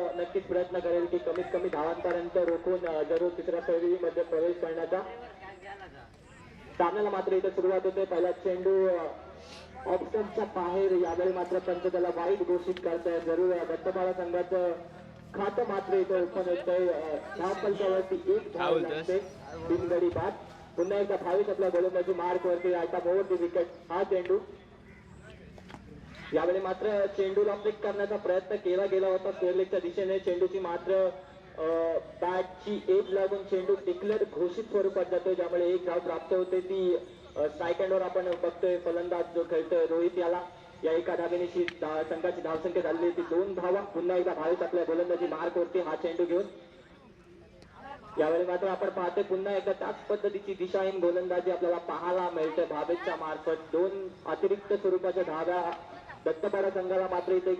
नक्कीच प्रयत्न करेल की कमीत कमी धावांपर्यंत रोखून जरूर तिसऱ्या फेरीमध्ये प्रवेश करण्याचा. सामन्याला मात्र इथे सुरुवात होते. पहिला चेंडू ऑप्शनच्या बाहेर यावेळी मात्र पंच त्याला वाईट घोषित करताय. जरूर अ, दत्तपाडा संघाचं खातं मात्र इथे ओपन होतंय. अ, धाव फलकावरती एक धाव? लागते. बिनगडी बाद. पुन्हा एकदा भावेश आपल्या गोलंदाजी मार्क वरती आयता मोवर विकेट हा चेंडू यावेळी मात्र चेंडूला फ्लिक करण्याचा प्रयत्न केला गेला होता. स्क्वेअरलेगच्या दिशेने चेंडूची मात्र बॅटची एज लागून चेंडू डिक्लेअर घोषित स्वरूपात जातोय. ज्यामुळे एक धाव प्राप्त होते. ती वर आपण बघतोय. फलंदाज जो खेळतोय रोहित याला या एका धावेनेशी संघाची धावसंख्या झालेली होती. दोन धावा पुन्हा एकदा भावित आपल्या गोलंदाजी मार्क वरती हा चेंडू घेऊन. यावेळी मात्र आपण पाहतोय पुन्हा एकदा त्याच पद्धतीची दिशाहीन गोलंदाजी आपल्याला पाहायला मिळते. भावेशच्या मार्फत दोन अतिरिक्त स्वरूपाच्या धाव्या दत्तपाडा संघाला मात्र इथे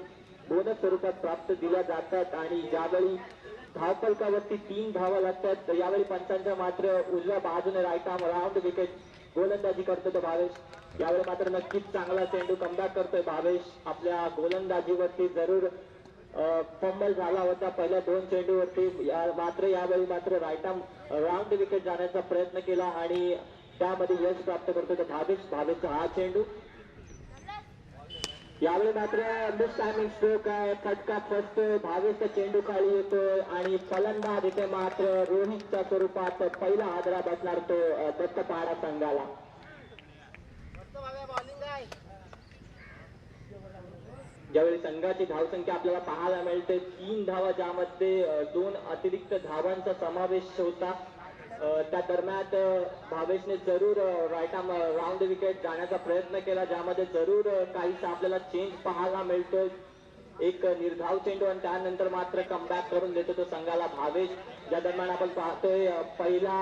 बोनस स्वरूपात प्राप्त दिल्या जातात आणि ज्यावेळी धावफलकावरती तीन धावा लागतात तर यावेळी पंचांच्या मात्र उजव्या बाजूने राईट आर्म राऊंड विकेट गोलंदाजी करतो तो भावेश. यावेळी मात्र नक्कीच चांगला चेंडू कमबॅक करतोय भावेश. आपल्या गोलंदाजीवरती जरूर फंबल झाला होता पहिल्या दोन चेंडूवरती. या- मात्र यावेळी मात्र राईट आर्म राऊंड विकेट जाण्याचा प्रयत्न केला आणि त्यामध्ये यश प्राप्त करतो तो भावेश. भावेशचा हा चेंडू यावेळी मात्र मिस टायमिंग स्ट्रोक आहे फटका फर्स्ट भावेचा चेंडू खाली येतोय आणि फलंदाज इथे मात्र रोहितच्या स्वरूपात पहिला आदरा बसणार तो दत्तपाडा संघाला. ज्यावेळी संघाची धावसंख्या आपल्याला पाहायला मिळते तीन धावा ज्यामध्ये दोन अतिरिक्त धावांचा समावेश होता. त्या दरम्यान भावेशने जरूर राईट आर्म राऊंड विकेट जाण्याचा प्रयत्न केला ज्यामध्ये जरूर काहीसा आपल्याला चेंज पाहायला मिळतो. एक निर्धाव चेंडू आणि त्यानंतर मात्र कमबॅक करून देतो तो संघाला भावेश. ज्या दरम्यान आपण पाहतोय पहिला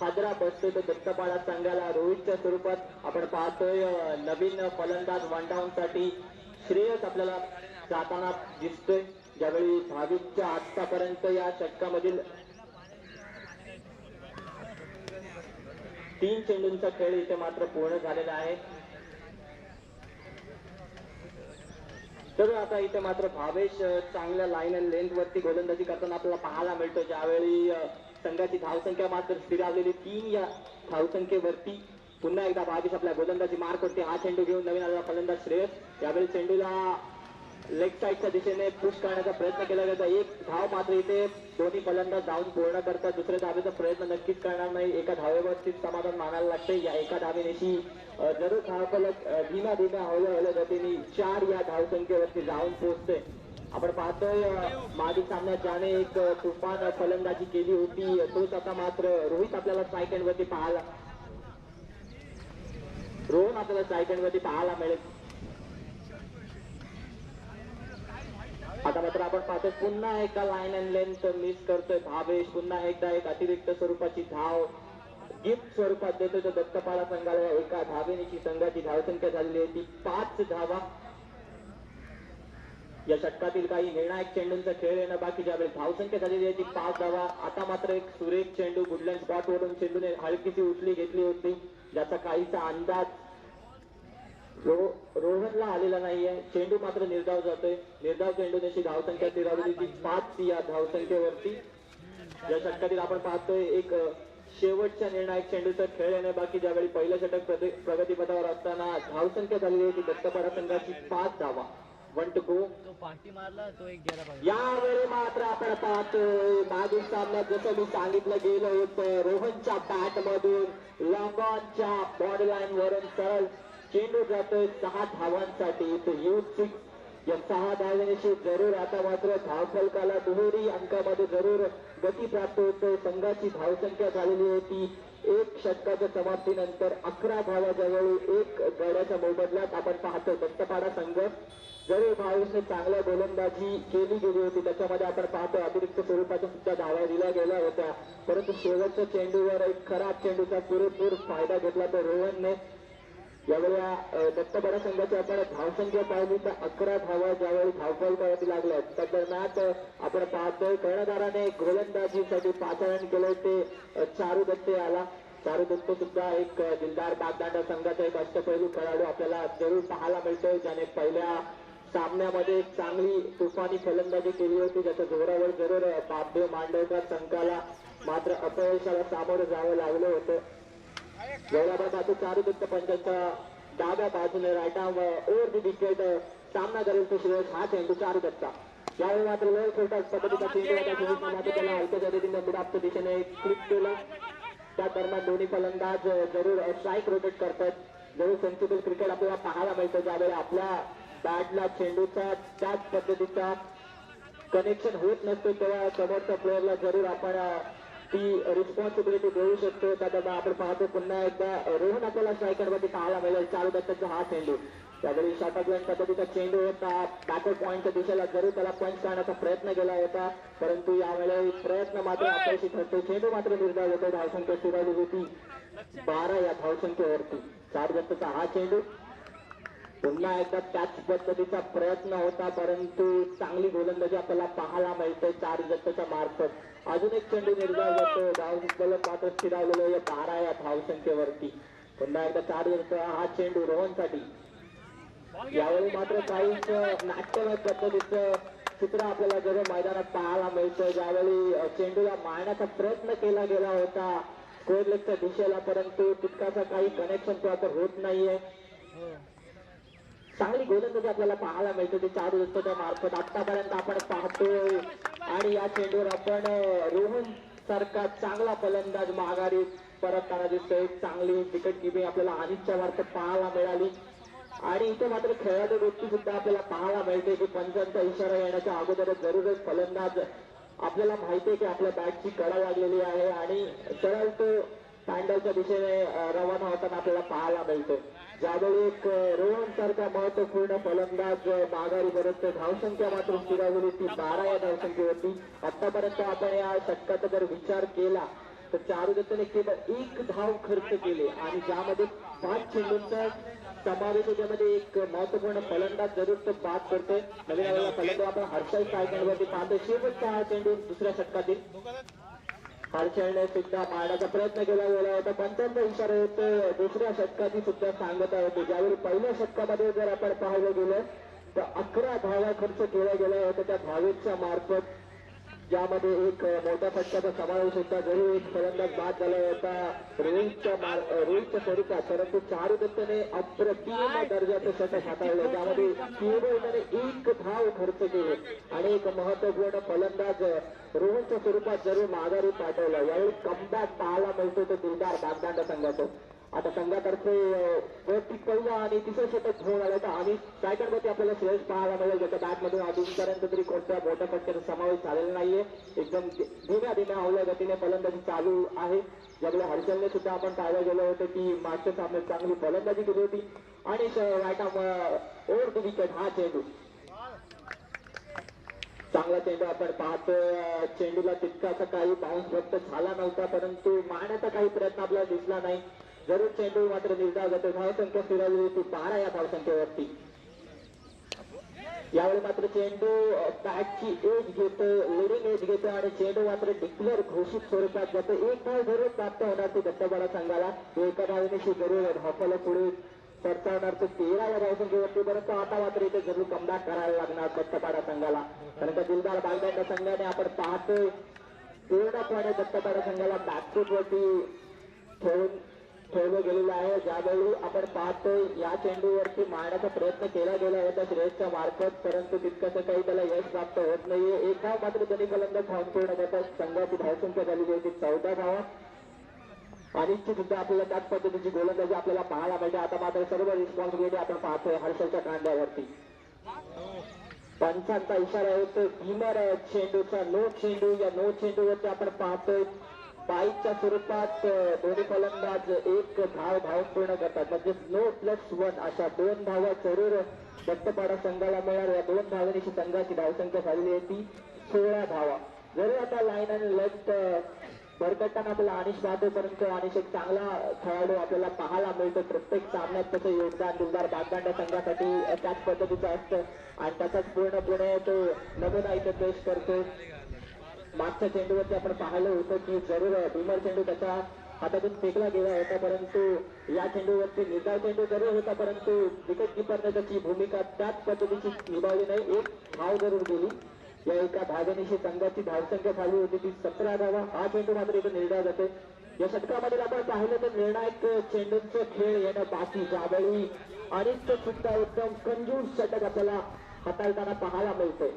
हादरा बसतोय तो दत्तपाडा संघाला रोहितच्या स्वरूपात. आपण पाहतोय नवीन फलंदाज वन डाऊन साठी श्रेयस आपल्याला जाताना दिसतोय. ज्यावेळी भाविकच्या आतापर्यंत या षटकामधील तीन चेंडूंचा खेळ इथे मात्र पूर्ण झालेला आहे. तर आता इथे मात्र भावेश चांगल्या लाईन अँड लेंथ वरती गोलंदाजी करताना आपल्याला पाहायला मिळतो. ज्यावेळी संघाची धावसंख्या मात्र स्थिरावलेली तीन या धावसंख्येवरती पुन्हा एकदा भावेश आपल्या गोलंदाजी मार्क वरती हा चेंडू घेऊन नवीन आलेला फलंदाज श्रेयस. यावेळी चेंडूला लेग साईडच्या दिशेने पुश करण्याचा प्रयत्न केला जातो एक धाव मात्र इथे दोन्ही फलंदाज धावून पूर्ण करतात. दुसऱ्या धावेचा प्रयत्न नक्कीच करणार नाही. एका धावेवरतीच समाधान मानायला लागते. या एका धावेनेशी जरूर धावफलक अ, धीम्या धीम्या हळू गतीने चार या धावसंख्येवरती जाऊन पोहोचते. आपण पाहतोय मागील सामन्यात ज्याने एक तुफान फलंदाजी केली होती तोच आता मात्र रोहित आपल्याला स्ट्राईक वरती पाहायला रोहन आपल्याला स्ट्राईक वरती पाहायला मिळेल. आता मात्र आपण पाहतो पुन्हा एकदा लाईन अँड लेंथ मिस करतोय. भावेश पुन्हा एकदा एक अतिरिक्त स्वरूपाची धाव गिफ्ट स्वरूपात देतोय. तो दत्तपाडा संघाला एका धावेनेची संघाची धावसंख्या झालेली आहे. ती पाच धावा. या षटकातील काही निर्णायक चेंडूंचा खेळ येणं बाकी ज्यावेळी धावसंख्या झालेली आहे ती पाच धावा. आता मात्र एक सुरेख चेंडू गुडलँड स्पॉट वरून चेंडूने हलकीची उचली घेतली होती ज्याचा काहीसा अंदाज रोहनला आलेला नाहीये. चेंडू मात्र निर्धाव जातोय. निर्धाव चेंडूनेशी धावसंख्या स्थिरावली ती पाच या धावसंख्येवरती. या षटकातील आपण पाहतोय एक शेवटच्या निर्णायक चेंडूचा खेळ येणे बाकी ज्यावेळी पहिलं षटक प्रगतीपथावर असताना धावसंख्या झालेली होती दत्तपाडा संघाची पाच धावा. वन टू गो पाठी मारला तो एक यावेळी मात्र आपण पाहतोय मागील सामन्यात जसं मी सांगितलं गेलं होतं रोहनच्या बॅट मधून लॉंगॉनच्या बॉडी लाईन वरून सरळ चेंडू जातोय सहा धावांसाठी. तो युथ सिक्स या सहा धावण्याशी जरूर आता मात्र धावफलकाला दुहेरी अंकामध्ये जरूर गती प्राप्त होते. संघाची धावसंख्या झालेली होती. एक षटकाच्या समाप्तीनंतर अकरा धावाजवळ एक गड्याच्या मोबदल्यात आपण पाहतो दत्तपाडा संघ जरूर भावेशने चांगल्या गोलंदाजी केली गेली होती. त्याच्यामध्ये आपण पाहतो अतिरिक्त स्वरूपाच्या सुद्धा धावा दिल्या गेल्या होत्या. परंतु शेवटच्या चेंडूवर एक खराब चेंडूचा पुरेपूर फायदा घेतला तो रोहनने यावेळी या, अ, दत्तबडा संघाची आपण धावसंख्या पाहिली तर अकरा धावा ज्यावेळी धावफल करावी लागल्या त्या दरम्यान आपण पाहतोय कर्णधाराने गोलंदाजीसाठी पाचारण केलं ते चारू दत्ते आला चारू दत्त सुद्धा एक दिलदार बागदांडा संघाचा एक अष्टपैलू खेळाडू आपल्याला जरूर पाहायला मिळतोय. ज्याने पहिल्या सामन्यामध्ये चांगली तुफानी फलंदाजी केली होती ज्याच्या जोरावर जरूर बाबदेव मांडवकर संघाला मात्र अपयशाला सामोरं जावं लागलं होतं. वेळाभर धातू चारू पंचांच्या डाव्या बाजूने ओव्हर दी विकेट सामना करेल तो श्रेयस हा चेंडू चारू दत्ता यावेळी मात्र वेळ छोटा पद्धतीचा चेंडू होता चेंडूचा मात्र त्याला हलक्या पद्धतीने मिडापच्या दिशेने क्लिक केला. त्या दरम्यान दोन्ही फलंदाज जरूर स्ट्राईक रोटेट करतात. जरूर सेन्सिबल क्रिकेट आपल्याला पाहायला मिळतं. ज्यावेळी आपल्या बॅटला चेंडूचा त्याच पद्धतीचा कनेक्शन होत नसतो तेव्हा समोरच्या प्लेअरला जरूर आपण ती रिस्पॉन्सिबिलिटी देऊ शकतो. का दरम्यान आपण पाहतो पुन्हा एकदा रोहन आपल्याला स्ट्रायकरमध्ये पाहायला मिळेल. चालू दत्ताचा हा चेंडू. त्यावेळी शॉर्ट पद्धतीचा चेंडू होता. बॅकवर्ड पॉईंटच्या दिशेला जरूर त्याला पंच करण्याचा प्रयत्न केला होता परंतु यावेळी प्रयत्न मात्र अपयशी ठरतो. चेंडू मात्र निर्धार होतो धावसंख्या सुरू होती. बारा या धावसंख्येवरती. चार दत्ताचा हा चेंडू. पुन्हा एकदा त्याच पद्धतीचा प्रयत्न होता परंतु चांगली गोलंदाजी आपल्याला पाहायला मिळते चार जत्तच्या मार्फत. अजून एक चेंडू निर्धार होतो धाव पात्र स्थिरावलेलं या बारा या धावसंख्येवरती पुन्हा एकदा चार जत्त हा चेंडू रोहनसाठी. यावेळी मात्र काहीच नाट्यमय पद्धतीचं चित्र आपल्याला जर मैदानात पाहायला मिळतं ज्यावेळी चेंडूला मारण्याचा प्रयत्न केला गेला होता स्कोअर लेगच्या दिशेला परंतु तितकासा काही कनेक्शन तो आता होत नाहीये. चांगली गोलंदाजी आपल्याला पाहायला मिळते ते चार दिवसाच्या मार्फत. आतापर्यंत आपण पाहतोय. आणि या चेंडूवर आपण रोहन सारखा चांगला फलंदाज माघारी परतताना दिसतोय. चांगली विकेट किपिंग आपल्याला अनिच्छा मार्फत पाहायला मिळाली. आणि इथे मात्र खेळाडू गोष्टी सुद्धा आपल्याला पाहायला मिळते की पंचांचा इशारा येण्याच्या अगोदरच जरूरच फलंदाज. आपल्याला माहिती आहे की आपल्या बॅटची कडा लागलेली आहे. आणि सरळ तो पॅन्डलच्या दिशेने रवाना होताना आपल्याला पाहायला मिळतो. ज्यावेळी एक रोहन सारखा महत्त्वपूर्ण फलंदाज माघारी परत धावसंख्या मात्र स्थिरावली ती बारा या धावसंख्येवरती. आतापर्यंत आपण या षटकाचा जर विचार केला तर चारू दत्तने केवळ एक धाव खर्च केले. आणि ज्यामध्ये पाच चेंडूंचा समावेश आहे त्यामध्ये एक महत्त्वपूर्ण फलंदाज जरूर तो बाद करतोय. नवीन फलंदाज आपण हर्षल सायकलवरती पाहतो शेवटचा हा चेंडू दुसऱ्या षटकातील. हर्षलने सुद्धा मारण्याचा प्रयत्न केला गेला होता. पंचांचा इशारा येतो दुसऱ्या षटकाची सुद्धा सांगता होती ज्यावेळी पहिल्या षटकामध्ये जर आपण पाहायला गेलं तर अकरा धावा खर्च केला गेला होता त्या धावेच्या मार्फत ज्यामध्ये एक मोठ्या फटक्याचा समावेश होता. जरी एक फलंदाज बाद झाला होता रोहितच्या रोहितच्या स्वरूपात परंतु चारू दत्तने अप्रतिम दर्जाचं षटक हाताळलं. त्यामध्ये केवळ एक धाव खर्च केले आणि एक महत्त्वपूर्ण फलंदाज अ, रोहनच्या स्वरूपात जरूर माघारी पाठवला. यावेळी कमबॅक पाहायला मिळतो तो दिलदार बागदांडा संघाचं आता संघातर्फे वैयक्तिक पहिला आणि तिसरं षटक घेऊन आलं तर आणि मध्ये आपल्याला श्रेयस पाहायला मिळेल. ज्याच्या बॅटमधून अजूनपर्यंत तरी कोणत्या मोठ्या फटक्याचा समावेश झालेला नाहीये. एकदम धीम्या धीम्या हवल्या गतीने फलंदाजी चालू आहे. ज्यावेळी हर्षलने सुद्धा आपण पाहायला गेलो होतो की मागच्या सामन्यात चांगली फलंदाजी केली होती. आणि ओव्हर टू विकेट हा चेंडू. चांगला चेंडू आपण पाहतो चेंडूला तितकासा काही बाउन्स फक्त झाला नव्हता परंतु मारण्याचा काही प्रयत्न आपल्याला दिसला नाही. जरूर चेंडू मात्र निर्धाव जातो धावसंख्या फिरवली होती. बारा या धावसंख्येवरती यावेळी मात्र चेंडू बॅटची एज घेतो लिडिंग एज घेतो आणि चेंडू मात्र डिक्लेअर घोषित स्वरूपात जातो एक धाव जरूर प्राप्त होणार ती दत्तपाडा संघाला. एका धावेने जरूर धावपाला पुढे सरसावणार तर तेरा या धावसंख्येवरती परंतु आता मात्र इथे जरूर कमबॅक करायला लागणार दत्तपाडा संघाला. कारण का दिलदार बागदांडा संघाने आपण पाहतोय. पूर्णपणे दत्तपाडा संघाला बॅकफूट वरती ठेवून ठेवलं गेलेलं आहे. ज्यावेळी आपण पाहतोय या चेंडूवरती मारण्याचा प्रयत्न केला गेला होता श्रेयसच्या मार्फत परंतु तितकंसं काही त्याला यश प्राप्त होत नाहीये. एका मात्र त्यांनी फलंदाज धावून पूर्ण करतात संघाची धावसंख्या झाली होती चौदा धावा. अनिश्चित सुद्धा आपल्याला त्याच पद्धतीची गोलंदाजी आपल्याला पाहायला मिळते. आता मात्र सर्व रिस्पॉन्सिबिलिटी आपण पाहतोय हर्षलच्या कांद्यावरती पंचांचा इशारा होतो भीमर चेंडूचा नो चेंडू. या नो चेंडूवरती आपण पाहतोय बाईकच्या स्वरूपात दोन्ही फलंदाज एक धाव धाव पूर्ण करतात. म्हणजे नो प्लस वन अशा दोन धावा जरूर दत्तपाडा संघाला मिळणार. या दोन धावांची संघाची धावसंख्या झालेली आहे ती सोळा धावा. जरी आता लाईन आणि लेफ्ट भरकटताना आपल्याला अनिश पाहतो परंतु अनिश एक चांगला खेळाडू आपल्याला पाहायला मिळतो. प्रत्येक सामन्यात त्याचं योगदान दिलदार बागदांड्या संघासाठी त्याच पद्धतीचं असतं. आणि त्याचाच पूर्णपणे तो नमुना इथं पेश करतो. मागच्या चेंडूवरती आपण पाहिलं होतं की जरूर भीमर चेंडू त्याच्या हातातून फेकला गेला होता परंतु या चेंडूवरती निर्धाव चेंडू जरूर होता परंतु विकेट किपरने त्याची भूमिका त्याच पद्धतीची निभावली नाही. एक धाव जरूर गेली. या एका धावेनिशी संघाची धावसंख्या झाली होती ती सतरा धावा हा चेंडू मात्र इथे निर्धाव जाते या षटकामध्ये आपण पाहिलं तर निर्णायक चेंडूंचं खेळ येणं बाकी ज्यावेळी अनिष्ट सुद्धा एकदम कंजूस षटक आपल्याला हाताळताना पाहायला मिळतंय.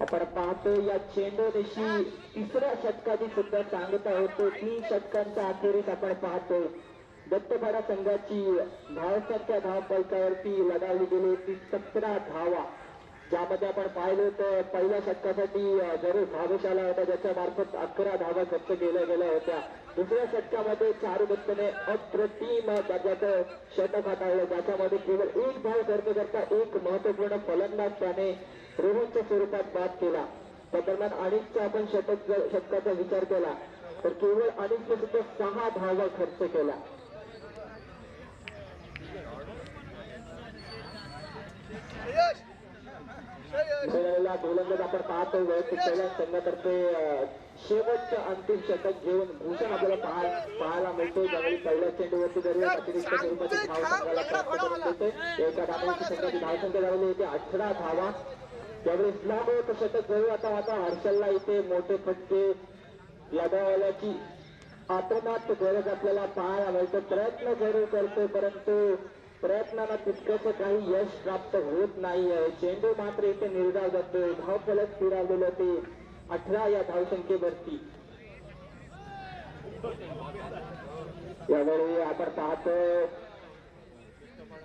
आपण पाहतो या चेंडूनिशी तिसऱ्या षटकाची सुद्धा सांगता होतो तीन षटकांचा अखेरीस आपण पाहतो. दत्तपाडा संघाची धावसंख्या धाव फलकावरती लढावली गेली ती सतरा धावा. ज्यामध्ये आपण पाहिलं तर पहिल्या षटकासाठी जरूर भावेश आला होता ज्याच्या मार्फत अकरा धावा खर्च केल्या गेल्या होत्या. दुसऱ्या षटकामध्ये चारुदत्तने अप्रतिम दर्जाचं षटक हाताळलं ज्याच्यामध्ये केवळ एक धाव खर्च करता एक महत्त्वपूर्ण फलंदाज त्याने रोहनच्या स्वरूपात बाद केला. त्या दरम्यान अनेकचा आपण षटक जर षटकाचा विचार केला. तर केवळ अनेकने सुद्धा सहा धावा खर्च केला खेळायला गोलंदाज आपण पाहतो वैयक्तिक पहिल्या संघातर्फे शेवटचं अंतिम षटक घेऊन भूषण आपल्याला पाहा- पाहायला मिळतो ज्यावेळी पहिल्या चेंडूवरती जरूर अतिरिक्त स्वरूपाची धाव संघाला प्राप्त करून देते एका धावांची संघाची धावसंख्या झालेली होती अठरा धावा. त्यावेळी इस्लाम षटक जरूर आता आता हर्षलला इथे मोठे फटके लगावल्याची आतोनात गरज आपल्याला पाहायला मिळतो. प्रयत्न जरूर करतो परंतु प्रयत्नाला तितकंच काही यश प्राप्त होत नाहीये. चेंडू मात्र इथे निर्धाव जातो. धाव फलक स्थिरावलेलं ते अठरा या धावसंख्येवरती. यावेळी आपण पाहतो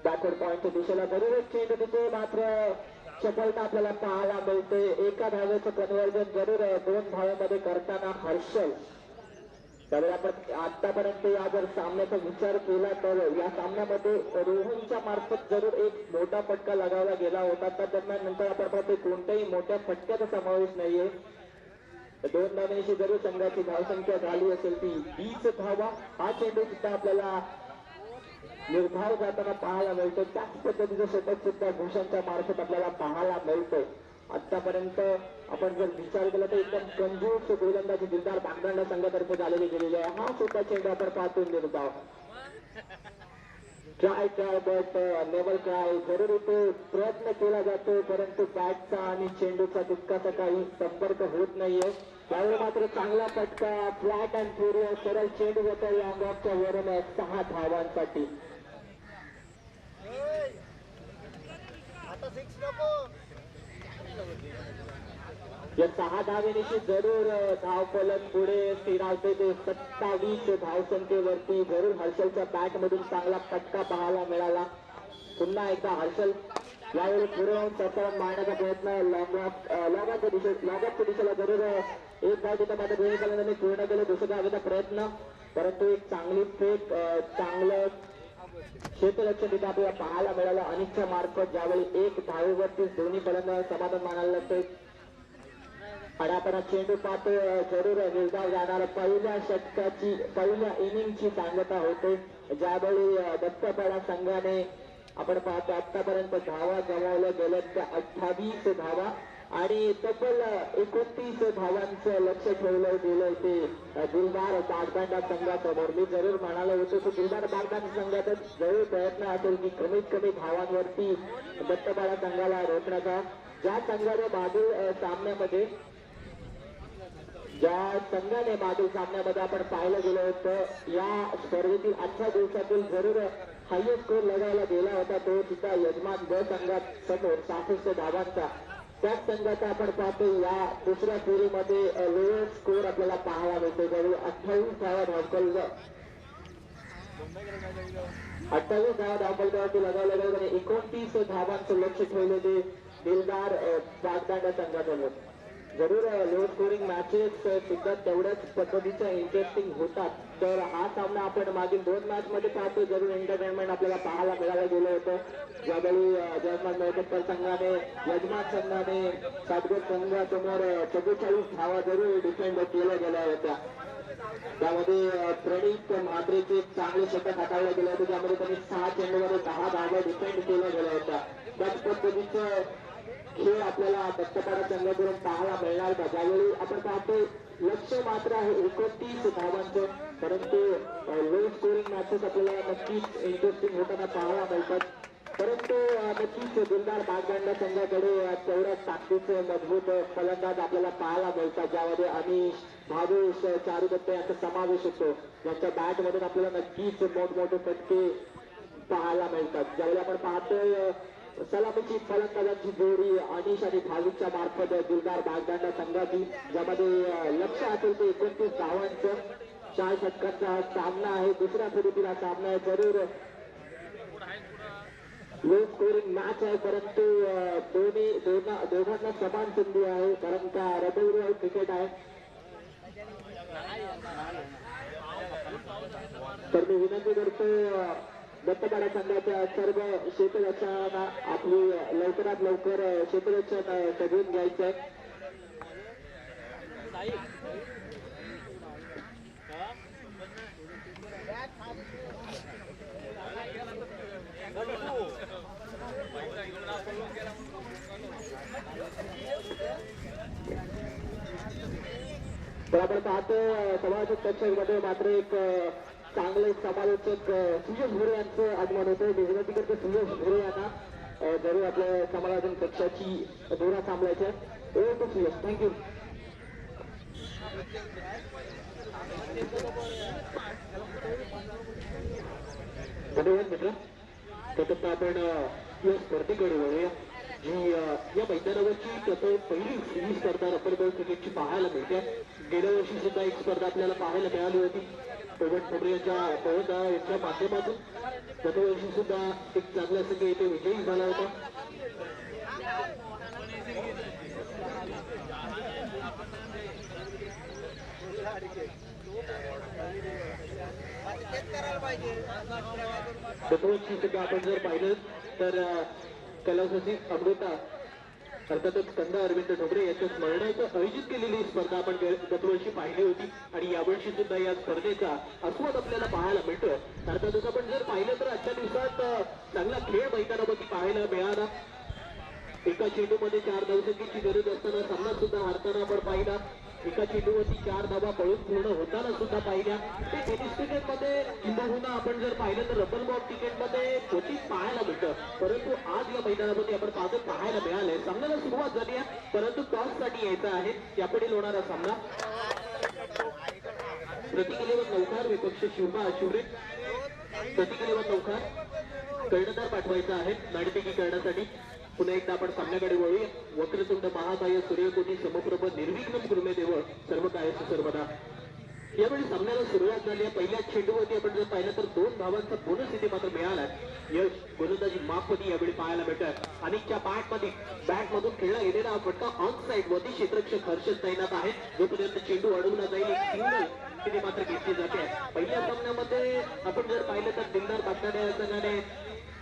बॅकवर्ड पॉईंटच्या दिशेला जरूरच चेंडू तिथे मात्र सफलता आपल्याला पाहायला मिळते. एका धावेचं कन्वर्जन जरूर दोन धावेमध्ये करताना हर्षल. त्यावेळी आपण आतापर्यंत या जर सामन्याचा विचार केला तर या सामन्यामध्ये रोहनच्या मार्फत जरूर एक मोठा फटका लगावला गेला होता. तर त्यांना नंतर आपण पाहतो कोणत्याही मोठ्या फटक्याचा समावेश नाहीये. दोन धावण्याची जरूर संघाची धावसंख्या झाली असेल ती वीस धावा हा चेंडू सुद्धा आपल्याला निर्धार जाताना पाहायला मिळतो त्याच पद्धतीचं शतक सुद्धा भूषणच्या मार्फत आपल्याला पाहायला मिळतं आतापर्यंत आपण जर विचार केला तर एकदम कंजूस गोलंदाजी दिलदार बांगडांना संघातर्फे झालेली गेलेले आहे. हा सुद्धा चेंडू आपण पाहतो निर्धाव. Try try but never try जरूर इथे प्रयत्न केला जातो परंतु बॅटचा आणि चेंडूचा तितकासा काही संपर्क होत नाहीये. त्यावेळी मात्र चांगला फटका फ्लॅट अँड फ्युरी सरळ चेंडू होता या बॉक्सच्या वरून सहा धावांसाठी. आता सिक्स नको. या सहा धावेनिशी जरूर धावफलक पुढे. स्थिरावते ते सत्तावीस धावसंख्येवरती जरूर हर्षलच्या बॅट मधून चांगला फटका पाहायला मिळाला. पुन्हा एकदा हर्षल यावेळी पुढे येऊन स्वतः मारण्याचा प्रयत्न लॉंग दिशे लॉंग दिशेला जरूर एक धाव तिथं माझ्या दोन्ही पूर्ण केलं दुसऱ्या धावेचा प्रयत्न. परंतु एक चांगली फेक चांगलं क्षेत्ररक्षण तिथे आपल्याला पाहायला मिळालं. अनिच्छा मार्फत ज्यावेळी एक धावेवरती दोन्ही फलंदाज समाधान मानायला लागते आणि आपण चेंडू पाहतो जरूर निर्धाव जाणार. पहिल्या षटकाची पहिल्या इनिंगची सांगता होते. ज्यावेळी दत्तपाडा संघाने आपण पाहतो आतापर्यंत धावा गमावल्या गेल्या त्या अठ्ठावीस धावा आणि तब्बल एकोणतीस धावांचं लक्ष ठेवलं गेलं ते अं, दिलदार बागदांडा संघासमोर. मी जरूर म्हणालो होतो की दिलदार बागदांडा संघातच जरूर प्रयत्न असेल की कमीत कमी धावांवरती दत्तपाडा संघाला रोखण्याचा. ज्या संघाने मागील सामन्यामध्ये ज्या संघाने मागील सामन्यामध्ये आपण पाहिलं गेलं होतं या स्पर्धेतील आजच्या दिवसातील जरूर हायएस्ट स्कोर लगायला गेला होता तो सुद्धा यजमान ब संघात समोर सहासष्ट धावांचा. त्याच संघाचा आपण पाहतो या दुसऱ्या फेरीमध्ये लोअर स्कोर आपल्याला पाहायला मिळतो ज्यावेळी अठ्ठावीस धावा धावकल अठ्ठावीस धावा धावकलवरती लगावल्या गेलं आणि एकोणतीस धावांचं लक्ष ठेवले ते दिलदार बागदांडा संघासमोर. जरूर लो स्कोरिंग मॅचेस सुद्धा तेवढ्याच पद्धतीच्या इंटरेस्टिंग होतात. तर हा सामना आपण मागील दोन मॅच मध्ये पाहतो जरूर एंटरटेनमेंट आपल्याला पाहायला मिळायला गेलं होतं. ज्यावेळी जयमान जयस्मान संघाने यजमान संघाने सातगोट संघासमोर चव्वेचाळीस धावा जरूर डिफेंड केल्या गेल्या होत्या. त्यामध्ये प्रणित प्रणीत म्हात्रेचे चांगले शतक हाताळले गेले होते. त्यामध्ये त्यांनी सहा चेंडूमध्ये दहा धावा डिफेंड केल्या गेल्या होत्या. त्याच पद्धतीचं हे आपल्याला दत्तपाडा संघाकडून पाहायला मिळणार का ज्यावेळी आपण पाहतो लक्ष मात्र आहे एकोणतीस धावांचं परंतु लो स्कोरिंग मॅचेस आपल्याला नक्कीच इंटरेस्टिंग होताना पाहायला मिळतात. परंतु नक्कीच दिलदार बागदांडा संघाकडे अ, ताकदीचे मजबूत फलंदाज आपल्याला पाहायला मिळतात ज्यामध्ये अनिश भावेश चारुदत्त यांचा समावेश होतो. यांच्या बॅट मधून आपल्याला नक्कीच मोठमोठे फटके पाहायला मिळतात. ज्यावेळी आपण पाहतोय सलामीची फलंदाजांची जोडी अनिश आणि भाविकच्या मार्फत दिलदार बागदांडा संघाची ज्यामध्ये लक्ष असेल ते एकोणतीस धावांचं. चार षटकांचा सामना आहे. दुसऱ्या फेरीतील हा सामना आहे. जरूर लो स्कोरिंग मॅच आहे. परंतु दोन्ही दोघांना समान संधी आहे. कारण का रबल क्रिकेट आहे. तर मी विनंती करतो दत्तपाडा संघाच्या सर्व क्षेत्ररक्षकांना आपली लवकरात लवकर अ, क्षेत्ररक्षण सजवून घ्यायचं आहे तर आपण पाहतो अ, समालोचक कक्षामध्ये मात्र एक चांगले समालोचक सुयश भुरे यांचं आगमन होतं. मी विनंती सुयश भुरे यांना जरूर आपल्या समालोचन कक्षाची धोरा सांभाळायची आहे हो, ओ सुयश. थँक्यू धन्यवाद मित्र. तसं आपण या स्पर्धेकडे वळूया. जी या मैदानावरची त्याचं पहिली ही स्पर्धा रबर बॉल क्रिकेटची पाहायला मिळते. गेल्या वर्षी सुद्धा एक स्पर्धा आपल्याला पाहायला मिळाली होती. पवन ठोंबरे यांच्या पवन यांच्या माध्यमातून गतवर्षी सुद्धा एक चांगला संघ इथे विजयी झाला होता. गतवर्षी सुद्धा आपण जर पाहिलं तर अ, अमृता अर्थातच कंदा अरविंद ढोबरे यांच्या स्मरणार्थ आयोजित केलेली ही स्पर्धा आपण गतवर्षी पाहिली होती. आणि यावर्षी सुद्धा या स्पर्धेचा आस्वाद आपल्याला पाहायला मिळतोय. अर्थातच आपण जर पाहिलं तर आजच्या दिवसात चांगला खेळ मैदानामध्ये पाहायला मिळाला. एका चेंडूमध्ये चार धावसंख्येची गरज असताना सामना सुद्धा हारताना आपण पाहिला. एका चेंडूवरती चार धावा पळून पूर्ण होताना सुद्धा पाहिल्या. ते टेनिस क्रिकेटमध्ये किंबहुना आपण जर पाहिलं तर रबर बॉल क्रिकेटमध्ये क्वचित पाहायला मिळतं. परंतु आज या मैदानामध्ये आपण पाहतो पाहायला मिळालंय. सामन्याला सुरुवात झाली आहे परंतु टॉससाठी यायचा आहे. यापुढे होणारा सामना प्रतिक्रियेवर नौकार विपक्ष शिवमा शिवरे प्रतिक्रियेवर नौकार कर्णधार पाठवायचा आहे. नाणेफेकी करण्यासाठी. पुन्हा एकदा आपण सामन्याकडे वळूया. वक्रतुंड महाकाय सूर्यकोटी समप्रभ निर्विघ्न गुरुमे देव सर्व काय सर्वदा. यावेळी सामन्याला सुरुवात झाली. आहे पहिल्या चेंडूवरती आपण जर पाहिलं तर दोन धावांचा बोनस इथे मात्र मिळाला. यश गोलंदाजी मापमध्ये यावेळी पाहायला मिळतात अनिकच्या बॅटमध्ये बॅट मधून खेळला गेलेला हा फटका ऑन साईड वरती क्षेत्रक्षक हर्षद तैनात आहे. जोपर्यंत चेंडू अडवला जाईल एक सिंगल तिथे मात्र घेतली जाते. पहिल्या सामन्यामध्ये आपण जर पाहिलं तर दिलदार बागदाणे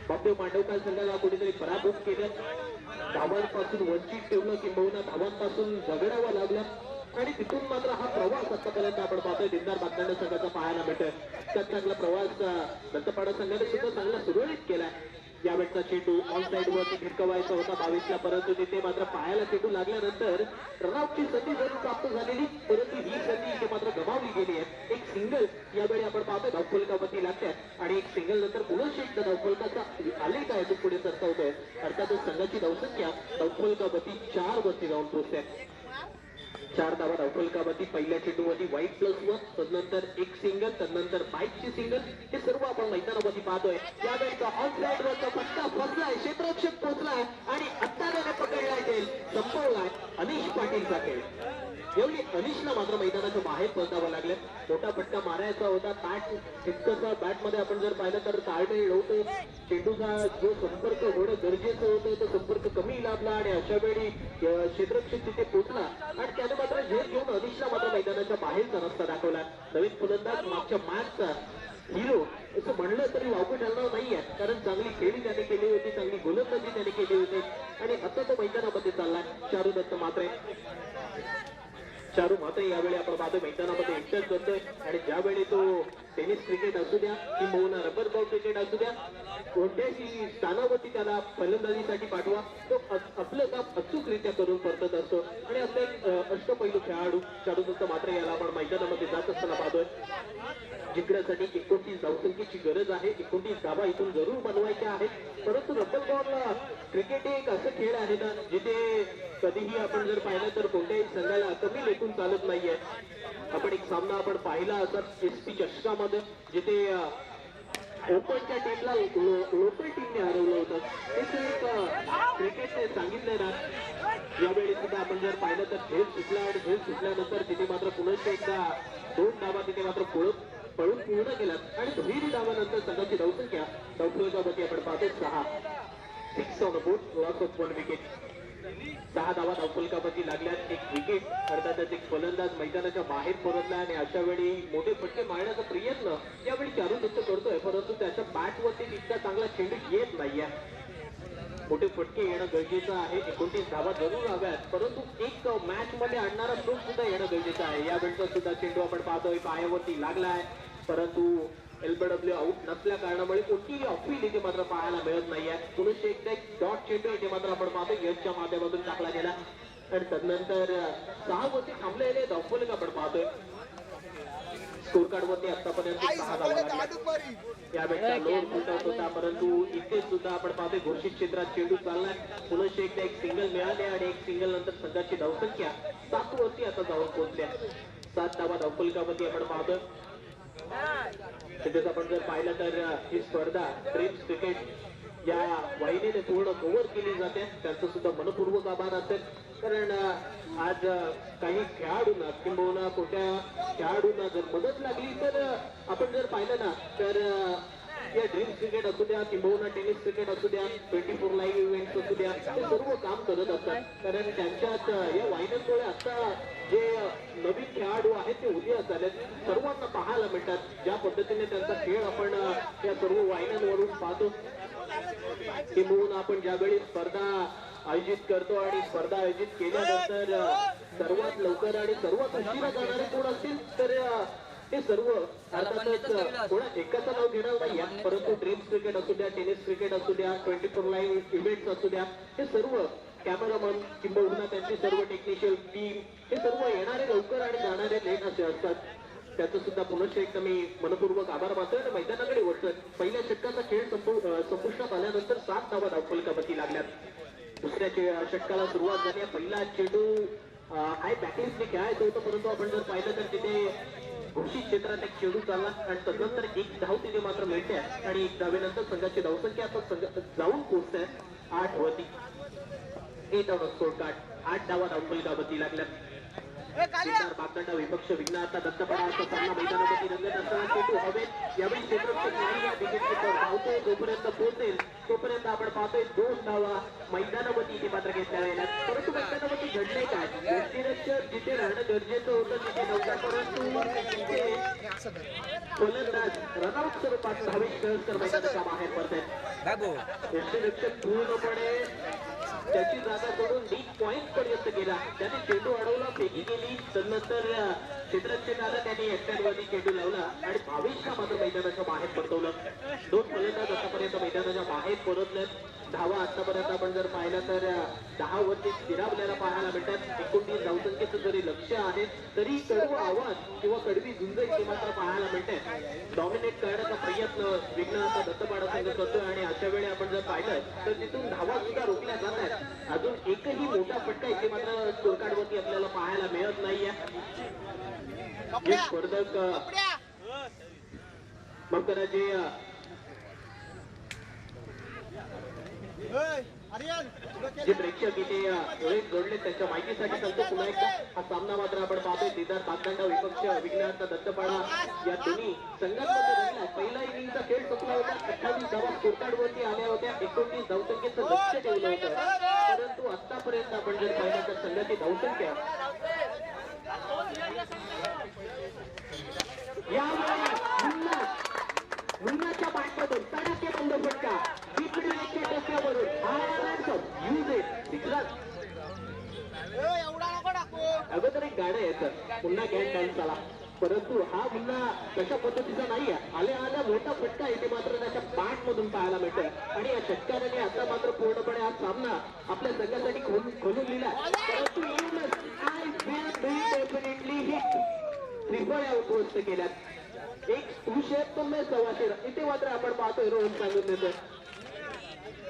या संघाने मांडवकर संघाला कुठेतरी पराभूत केलं? धावांपासून वंचित ठेवलं किंबहुना धावांपासून झगडावं लागलं. आणि तिथून मात्र हा प्रवास आतापर्यंत आपण पाहतोय. दिनदार बागदांड संघाचा पाहायला मिळतोय. त्यात चांगला प्रवास दत्तपाडा संघाने सुद्धा चांगला सुरळीत केलाय. यावेळचा चेंडू ऑन साईड वरती भिरकवायचा होता बावीसला. परंतु तिथे मात्र पायाला चेंडू लागल्यानंतर रनआउटची संधी जरूर प्राप्त झालेली. परंतु ही संधी इथे मात्र गमावली गेली आहे. एक सिंगल यावेळी आपण पाहतोय धावफलकावरती लागते. आणि एक सिंगल नंतर पुन्हा शेट धावफलकाचा आले काय तो पुढे सरसावतोय अर्थातच संघाची धावसंख्या धावफलकावरती चार वरती जाऊन पोहोचते. चार धावा धावफलकावरती पहिल्या चेंडूवरती वाईट प्लस वन तदनंतर एक सिंगल तदनंतर बाईकची सिंगल हे सर्व आपण मैदानावरती पाहतोय. त्यावेळेचा ऑन साईड वरचा फटका फसलाय क्षेत्ररक्षक पोचलाय आणि आत्ता त्याने पकडलाय ते संपवलाय अनिश पाटीलचा खेळ. एवढी अनिशला मात्र मैदानाच्या बाहेर पळतावं लागलं. मोठा फटका मारायचा होता. बॅट तितकंसा बॅटमध्ये आपण जर पाहिलं तर ताळमेळ होतो चेंडूचा जो संपर्क होणं गरजेचं होतं तो संपर्क कमी लाभला आणि अशा वेळी अं, तिथे पोचला आणि त्याने मात्र झेल घेऊन अनिशला मात्र मैदानाच्या बाहेरचा रस्ता दाखवला. नवीन फलंदाज मागच्या मॅचचा हिरो असं म्हणलं तरी वावगं ठरणार नाहीये. कारण चांगली खेळी त्याने केली होती चांगली गोलंदाजी त्याने केली होती. आणि आता तो मैदानामध्ये चाललाय. चारू दत्त मात्रे. चारू मात्र यावेळी आपण पाहतो मैदानामध्ये इंटर करतोय आणि ज्यावेळी तो टेनिस क्रिकेट असू द्या किंवा रबर बॉल क्रिकेट असू द्या कोणत्याही स्थानावरती त्याला फलंदाजीसाठी पाठवा. तो आपलं काम अचूकरित्या करून परतत असतो. आणि असं एक अष्टपैलू खेळाडू चारू दत्त मात्र याला आपण मैदानामध्ये जात असताना पाहतोय. जिंकण्यासाठी एकोणतीस धावसंख्येची गरज आहे. एकोणतीस धावा इथून जरूर बनवायच्या आहेत. परंतु रबर बॉल क्रिकेट एक असं खेळ आहे ना जिथे कधीही आपण जर पाहिलं तर कोणत्याही संघाला कमी लेखून चालत नाहीये. आपण एक सामना आपण पाहिला असत एस पी चषकामध्ये जिथे ओपनच्या टीमला लोकल टीमने हरवलं होतं. तेच एक क्रिकेटने सांगितलंय ना यावेळी सुद्धा आपण जर पाहिलं तर झेल सुटला आणि झेल सुटल्यानंतर तिथे मात्र पुनश्च एकदा दोन डाबा तिथे मात्र पळून पळून पूर्ण केल्यात. आणि दुहेरी धावानंतर संघाची धावसंख्या धावफलकावरती आपण पाहतो सहा. Six on board loss of one wicket सहा धावा धावफलकावरती लागल्यात. एक विकेट अर्थातच एक फलंदाज मैदानाच्या बाहेर परतला आणि अशा वेळी मोठे फटके मारण्याचा प्रयत्न यावेळी चारू दत्त करतोय. परंतु त्याच्या बॅटवरती तितका चांगला चेंडू येत नाहीये. मोठे फटके येणं गरजेचं आहे. एकोणतीस धावा जरूर हव्यात. परंतु एक मॅच मध्ये आणणारा स्ट्रोक सुद्धा येणं गरजेचं आहे. यावेळचा सुद्धा चेंडू आपण पाहतोय. पायावरती लागलाय. परंतु एलबीडब्ल्यू आउट नसल्या कारणामुळे कोणतीही अपील इथे मात्र पाहायला मिळत नाहीये. पुरुष एकदा एक डॉट चेंडू इथे मात्र आपण पाहतो. यशच्या माध्यमातून टाकला गेला. आणि तदनंतर सहा वरती थांबलेले धावफलक आपण पाहतोय. स्कोर कार्ड वरती आतापर्यंत सहा धावा लागल्या. या बॅटचा लोड फुटत होता परंतु इथे सुद्धा आपण पाहतोय घोषित क्षेत्रात चेंडू चाललाय. पुनश्च एकदा एक सिंगल मिळाले आणि एक सिंगल नंतर संघाची धावसंख्या सात वरती आता जाऊन पोहोचल्या सात धावा धावफलकावरती आपण पाहतोय. तिथेच आपण जर पाहिलं तर ही स्पर्धा ड्रीम्स क्रिकेट या वाहिनीने पूर्ण कव्हर केली जाते. त्यांचं सुद्धा मनपूर्वक आभार असेल. कारण आज काही खेळाडूंना किंबहुना कोणत्या खेळाडूंना जर मदत लागली तर आपण जर पाहिलं ना तर या ड्रीम क्रिकेट असू द्या किंबहुना टेनिस क्रिकेट असू द्या ट्वेंटी फोर लाईव्ह इव्हेंट्स असू द्या ते सर्व काम करत असतात. कारण त्यांच्यात या वाहिन्यांमुळे आता जे नवीन खेळाडू आहेत ते उदयास झालेत सर्वांना पाहायला मिळतात. ज्या पद्धतीने त्यांचा खेळ आपण या सर्व वाहिन्यांवरून पाहतो. किंबहुना आपण ज्यावेळी स्पर्धा आयोजित करतो आणि स्पर्धा आयोजित केल्यानंतर सर्वात लवकर आणि सर्वात उशिरा जाणारे कोण असतील? तर ते सर्व अर्थातच कोणा एकाचं नाव घेणार नाही परंतु ड्रीम्स क्रिकेट असू द्या टेनिस क्रिकेट असू द्या ट्वेंटी फोर लाईव्ह इव्हेंट्स असू द्या हे सर्व कॅमेरामन किंबहुना त्यांची सर्व टेक्निशियल टीम हे सर्व येणारे लवकर आणि जाणारे लेट असे असतात. त्याचं सुद्धा पुनश्च एकदा मी मनपूर्वक आभार मानतोय आणि मैदानाकडे वळतोय. पहिल्या षटकाचा खेळ संपुष्टात आल्यानंतर सात धावा धावफलकावरती लागल्यात. दुसऱ्या षटकाला सुरुवात झाली आहे. पहिला चेंडू हाय बॅटिंगने खेळायचं होतं परंतु आपण जर पाहिलं तर तिथे कृषी क्षेत्रात एक चेंडू चालला आणि तदनंतर एक धाव तिथे मात्र मिळते आणि एक धावेनंतर संघाची धावसंख्या आता संघ- जाऊन पोहोचते आठ वरती. एक आउट स्कोर कार्ड आठ धावा धावफलकावरती लागल्यात. सिद्धार्थ बागदंडा विपक्ष विघ्नाचा दत्तपडाचा सामना मैदानामध्ये रंगत असताना चेंडू हवेत यावेळी क्षेत्ररक्षक नाही या विकेट किपर धावतोय जोपर्यंत पोहोचेल तोपर्यंत आपण पाहतोय दोन धावा मैदानामध्ये इथे मात्र घेतल्या गेल्यात परंतु मैदानामध्ये घडलंय काय? जिथे राहणं गरजेचं होतं तिथे नव्हतं. परंतु तिथे फलंदाज रनआउट स्वरूपात कळसकर मैदानाच्या बाहेर पडतात पूर्णपणे त्याची जागा करून लीग पॉइंट पर्यंत गेला. त्याने चेंडू अडवला फेकी गेली तदनंतर अं, दादा त्यांनी एकट्यावरती चेंडू लावला आणि भावेशला मात्र मैदानाच्या बाहेर परतवलं दोन फलंदाज आतापर्यंत मैदानाच्या बाहेर परतल्यात धावा आतापर्यंत आपण जर पाहिलं तर दहा वरती स्थिरावलेला पाहायला मिळतात. एकोणतीस धावसंख्येचं जरी लक्ष आहे तरी कडवं आवाज किंवा कडवी झुंज इथे मात्र पाहायला मिळते डॉमिनेट करण्याचा प्रयत्न विघ्नाचा दत्तपाडा संघ करतोय आणि अशा वेळी आपण जर पाहिलं तर तिथून धावा सुद्धा रोखल्या जात आहेत. अजून एकही मोठा फटका इथे मात्र स्कोरकार्ड वरती आपल्याला पाहायला मिळत नाहीये. स्पर्धक मग तर जे जे प्रेक्षक इथे अ, जोडले त्यांच्या माहितीसाठी सांगतो पुन्हा एकदा. हा सामना मात्र आपण पाहतोय. दिदार बागदंडा विपक्ष विज्ञानचा दत्तपाडा या दोन्ही संघांमध्ये रंगला पहिला इनिंगचा खेळ चुकला होता. अठ्ठावीस धावा स्कोरकार्ड आल्या होत्या. एकोणतीस धावसंख्येचं लक्ष ठेवलं होतं. परंतु आतापर्यंत आपण जर पाहिलं तर संघाची धावसंख्या यावेळी मुन्ना मुन्नाच्या तडाखे बंद फटका गाणं येतं गाड्या येतात पुन्हा गॅन डान्स आला परंतु हा गुन्हा तशा पद्धतीचा नाही आहे आल्या आल्या मोठा फटका इथे मात्र त्याच्या पाठ मधून पाहायला मिळतं आणि या षटकाराने आता मात्र पूर्णपणे हा सामना आपल्या संघासाठी खोलून खोलून लिहिला परंतु आय त्रिफळ या उद्ध्वस्त केल्यात. एक पुरुष आहेत सव्वाशे. इथे मात्र आपण पाहतोय रोहन सांगून देतोय.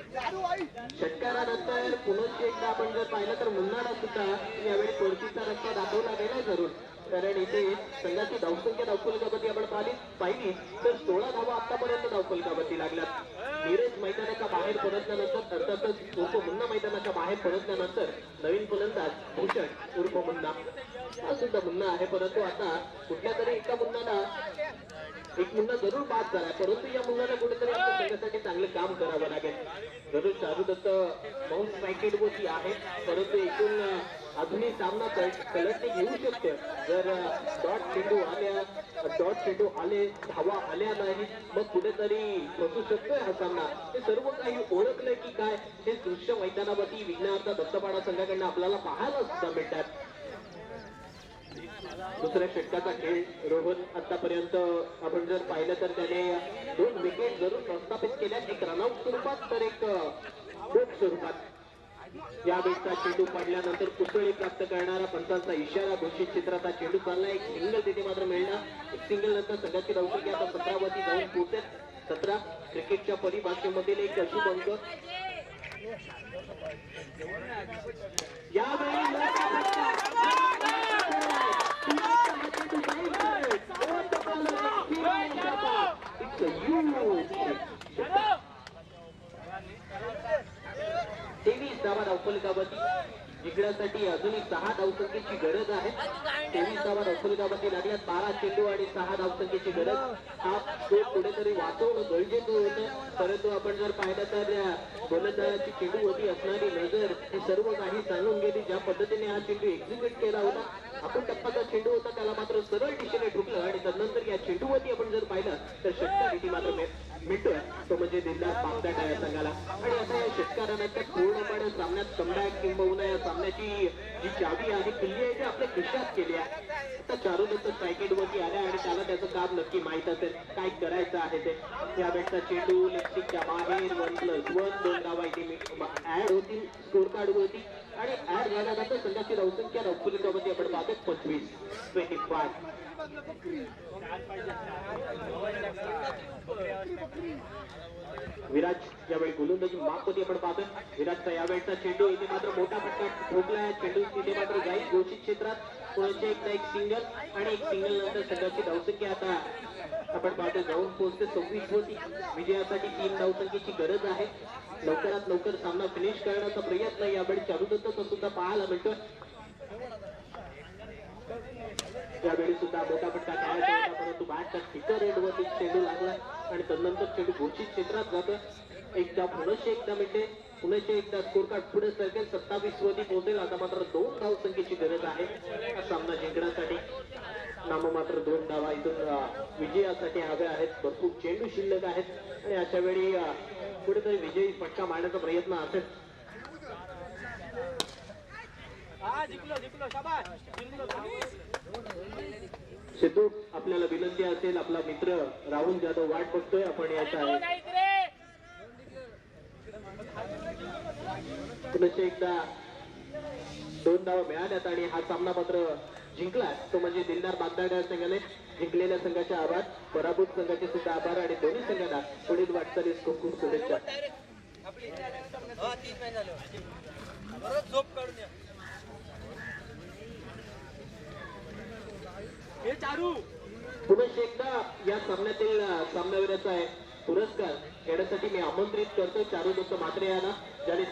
षटकारानंतर पुनश्च एकदा आपण जर पाहिलं तर मुन्नाडा सुद्धा यावेळी परतीचा रस्ता दाखवला गेला जरूर कारण इथे संघाची धावसंख्या धावफलकावरती आपण पाहिली पाहिली. तर सोळा धावा आतापर्यंत धावफलकावरती लागल्यात. नीरज मैदानाच्या बाहेर परतल्यानंतर अर्थातच उर्फ मुन्ना मैदानाच्या बाहेर परतल्यानंतर नवीन फलंदाज भूषण उर्फ मुन्ना. हा सुद्धा मुन्ना आहे परंतु आता कुठल्या तरी एका मुन्नाला एक मुलगा जरूर बाद झाला परंतु या मुलाला कुठेतरी आपल्या संघासाठी चांगलं काम करावं लागेल. जरूर शाहरुख दत्त माउंट पॅकेट वरती आहे. परंतु एकूण अजूनही सामना कलटने घेऊ शकते. जर डॉट चेंडू आल्या डॉट चेंडू आले धावा आल्या नाही मग कुठेतरी फसू शकतोय हा सामना. हे सर्व काही ओळखलंय की काय हे दृश्य मैदानावरती विघ्नार्थ दत्तपाडा संघाकडनं आपल्याला पाहायला सुद्धा मिळतात. दुसऱ्या षटकाचा खेळ रोहन आतापर्यंत आपण जर पाहिलं तर त्याने दोन विकेट जरूर प्रस्थापित केल्या एक रनआउट स्वरूपात तर एक बोट स्वरूपात. या बेटचा चेंडू पडल्यानंतर कुसळी प्राप्त करणारा पंचांचा इशारा घोषित क्षेत्राचा चेंडू चालला. एक सिंगल तिथे मात्र मिळणार. एक सिंगल नंतर सगळ्याची धावसंख्या आता सतरावरती जाऊन पोहोचेल. सतरा क्रिकेटच्या परिभाषेमधील एक अशुभ अंक यावेळी मोठा फटका. It's a huge तेवीस धावा धावफलकावरती जिंकण्यासाठी अजूनही सहा धावसंख्येची गरज आहे. तेवीस धावा लागल्यात बारा चेंडू आणि सहा धावसंख्येची गरज. हा स्कोर कुठेतरी वाचवणं गरजेचं होतं. परंतु आपण जर पाहिलं तर गोलंदाजाची चेंडू होती असणारी नजर हे सर्व काही सांगून गेली. ज्या पद्धतीने हा चेंडू एक्झिक्यूट केला होता आपण टप्पाचा चेंडू होता त्याला मात्र सरळ दिशेने ठुकलं आणि त्यानंतर या चेंडूवरती आपण जर पाहिलं तर षटकार इथे मात्र मिळ- मिळतोय. तो म्हणजे दिलदार पामदाट आहे या संघाला. आणि आता या षटकारानंतर पूर्णपणे सामन्यात कमबॅक किंबहुना या सामन्याची जी चावी आहे किल्ली आहे ती आपल्या खिशात केली आहे. आता चारू दत्त वरती आल्या आणि त्याला त्याचं काम नक्की माहीत असेल काय करायचं आहे ते. या बेटचा चेंडू लेफ्टिकच्या बाहेर वन प्लस वन दोन धावा इथे ऍड होतील स्कोर कार्ड वरती. आणि ऍड झाल्यानंतर संघाची धावसंख्या धावफलकामध्ये आपण पाहतो पंचवीस ट्वेंटी फाय विराज यावेळी गोलंदाजी मापमध्ये आपण पाहतो विराजचा यावेळचा चेंडू इथे मात्र मोठा फटका ठोकला आहे. चेंडू तिथे मात्र जाईल. घोषित क्षेत्रात कोणाच्या एकदा एक सिंगल आणि एक सिंगल नंतर संघाची धावसंख्या आता आपण पाहतो जाऊन पोहोचते सव्वीस होती विजयासाठी तीन धावसंख्येची गरज आहे. लवकरात लवकर सामना फिनिश करण्याचा प्रयत्न यावेळी चालू सुद्धा पाहायला मिळतो. त्यावेळी सुद्धा मोठा फटका खेळायचा होता परंतु बॅटचा ठिकर रेडवरती चेंडू लागला आणि त्यानंतर चेंडू घोषित क्षेत्रात जातो. एकदा पुनश्च एकदा मिळते. पुनश्च एकदा स्कोर कार्ड पुढे सरकेल. सत्तावीस वरती पोहोचेल. आता मात्र दोन धाव संख्येची गरज आहे. हा सामना जिंकण्यासाठी. नाममात्र दोन धावा इथून विजयासाठी हव्या आहेत. भरपूर चेंडू शिल्लक आहेत. आणि अशा वेळी कुठेतरी विजयी फटका मारण्याचा प्रयत्न असेल. सिद्धू आपल्याला विनंती असेल आपला मित्र राहुल जाधव वाट बघतोय आपण याचा आहे पुनश्च एकदा दोन धावा मिळाल्यात आणि हा सामना मात्र जिंकला तो म्हणजे दिलदार बागदाड या संघाने जिंकलेल्या संघाचे आभार पराभूत संघाचे सुद्धा आभार आणि दोन्ही संघांना पुढील वाटचालीस खूप खूप शुभेच्छा. पुनश्च एकदा या सामन्यातील सामनावीराचा आहे पुरस्कार घेण्यासाठी मी आमंत्रित करतो. चारू दत्त म्हात्रे यांना ज्याने